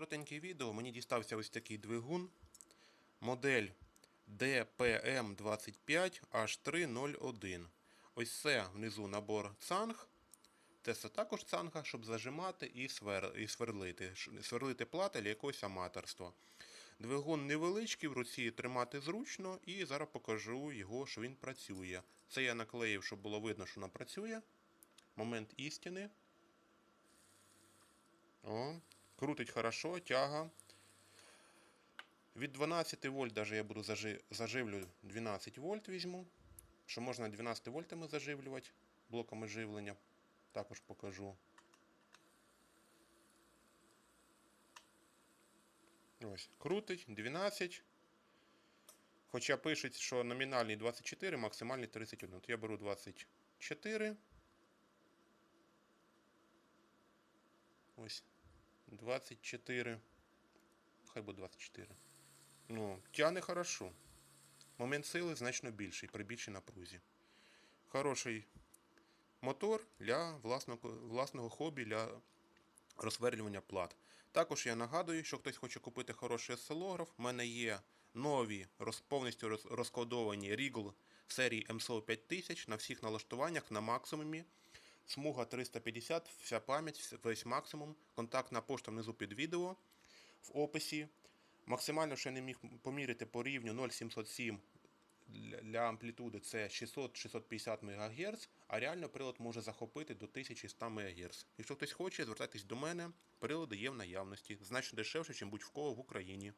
коротеньке відео. Мені дістався ось такий двигун. Модель DPM25H301. Ось це внизу набор цанг. Це також цанга, щоб зажимати і, свер... і сверлити. Сверлити плати для якогось аматорства. Двигун невеличкий, в руці тримати зручно, і зараз покажу його, що він працює. Це я наклеїв, щоб було видно, що вона працює. Момент істини. О, крутить хорошо, тяга. Від 12 вольт даже я буду зажи... заживлю 12 вольт візьму. Що можна 12 вольтами заживлювати блоками живлення. Також покажу. Ось, крутить 12. Хоча пишуть, що номінальний 24, максимальний 31. От я беру 24. Ось. 24. Хай буде 24. Ну, тягне хорошо. Момент сили значно більший при більшій напрузі. Хороший мотор для власного, власного хобі, для розсверлювання плат. Також я нагадую, що хтось хоче купити хороший осцилограф, в мене є нові роз, повністю роз, розкодовані Regal серії MSO 5000 на всіх налаштуваннях на максимумі. Смуга 350, вся пам'ять, весь максимум. Контактна пошта внизу під відео в описі. Максимально, що я не міг поміряти по рівню 0,707 для амплітуди це 600-650 МГц, а реально прилад може захопити до 1100 МГц. Якщо хтось хоче, звертайтесь до мене, прилади є в наявності, значно дешевше, ніж будь-в кого в Україні.